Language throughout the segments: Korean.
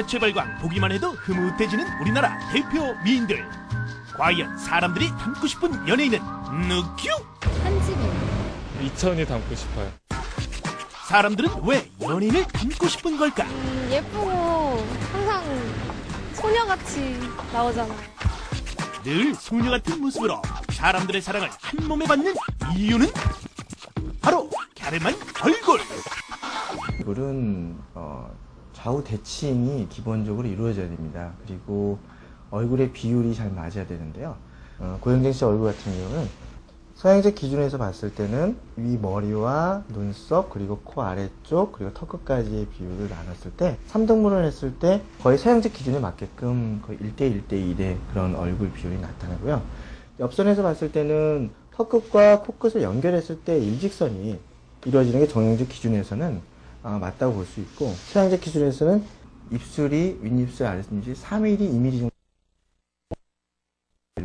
자체 발광 보기만 해도 흐뭇해지는 우리나라 대표 미인들. 과연 사람들이 닮고 싶은 연예인은 누구? 한지민. 이천이 닮고 싶어요. 사람들은 왜 연예인을 닮고 싶은 걸까? 음, 예쁘고 항상 소녀같이 나오잖아요. 늘 소녀 같은 모습으로 사람들의 사랑을 한 몸에 받는 이유는 바로 갸름한 얼굴. 얼굴은 어, 좌우 대칭이 기본적으로 이루어져야 됩니다. 그리고 얼굴의 비율이 잘 맞아야 되는데요. 어, 고영정 씨 얼굴 같은 경우는 서양적 기준에서 봤을 때는 위 머리와 눈썹 그리고 코 아래쪽 그리고 턱 끝까지의 비율을 나눴을 때 3등분을 했을 때 거의 서양적 기준에 맞게끔 거의 1대 1대 1의 그런 얼굴 비율이 나타나고요. 옆선에서 봤을 때는 턱 끝과 코 끝을 연결했을 때 일직선이 이루어지는 게 정형적 기준에서는 아, 맞다고 볼 수 있고 서양적 기준에서는 입술이 윗입술 아랫입술 3mm, 2mm 정도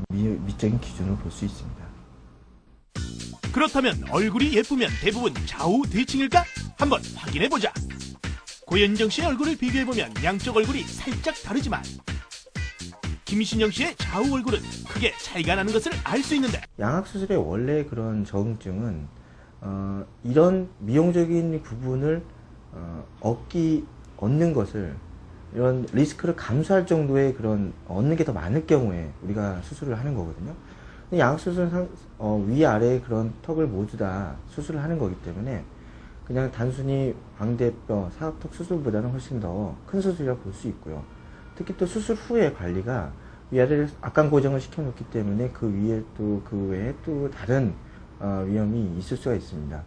미, 미적인 기준으로 볼수 있습니다. 그렇다면 얼굴이 예쁘면 대부분 좌우 대칭일까? 한번 확인해 보자. 고현정 씨의 얼굴을 비교해 보면 양쪽 얼굴이 살짝 다르지만 김신영 씨의 좌우 얼굴은 크게 차이가 나는 것을 알 수 있는데 양악 수술의 원래 그런 적응증은 어, 이런 미용적인 부분을 어, 얻기 얻는 것을 이런 리스크를 감수할 정도의 그런 얻는 게 더 많을 경우에 우리가 수술을 하는 거거든요. 근데 양악 수술은 상- 어, 위 아래 그런 턱을 모두 다 수술을 하는 거기 때문에 그냥 단순히 광대뼈 사각턱 수술보다는 훨씬 더 큰 수술이라고 볼 수 있고요. 특히 또 수술 후에 관리가 위아래를 악강 고정을 시켜놓기 때문에 그 위에 또 그 외에 또 다른 어, 위험이 있을 수가 있습니다.